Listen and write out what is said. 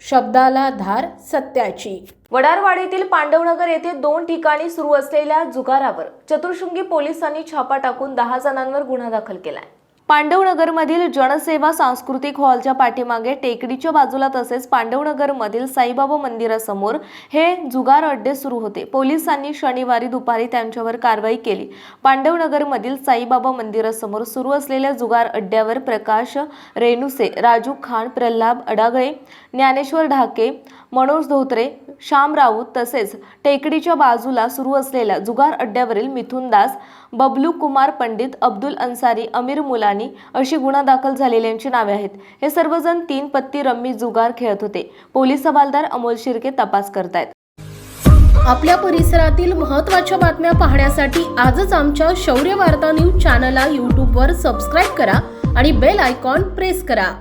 शब्दाला धार सत्याची. वडारवाडीतील पांडवनगर येथे दोन ठिकाणी सुरू असलेल्या जुगारावर चतुर्शृंगी पोलिसांनी छापा टाकून दहा जणांवर गुन्हा दाखल केलाय. पांडवनगरमधील जनसेवा सांस्कृतिक हॉलच्या पाठीमागे टेकडीच्या बाजूला तसेच पांडवनगरमधील साईबाबा मंदिरासमोर हे जुगार अड्डे सुरू होते. पोलिसांनी शनिवारी दुपारी त्यांच्यावर कारवाई केली. पांडवनगरमधील साईबाबा मंदिरासमोर सुरू असलेल्या जुगार अड्ड्यावर प्रकाश रेणुसे राजू खान प्रल्हाद अडागळे ज्ञानेश्वर ढाके मनोज धोत्रे श्याम राऊत तसेच टेकडीच्या बाजूला सुरू असलेल्या जुगार अड्ड्यावरील मिथुन दास बबलू कुमार पंडित अब्दुल अन्सारी अमीर मुलानी अशी गुन्हा दाखल झालेल्यांची नावे आहेत. हे सर्वजण तीन पत्ती रम्मी जुगार खेळत होते. पोलीस हवालदार अमोल शिर्के तपास करतायत. आपल्या परिसरातील महत्त्वाच्या बातम्या पाहण्यासाठी आजच आमच्या शौर्य वार्ता न्यूज चॅनलला यूट्यूबवर सबस्क्राईब करा आणि बेल आयकॉन प्रेस करा.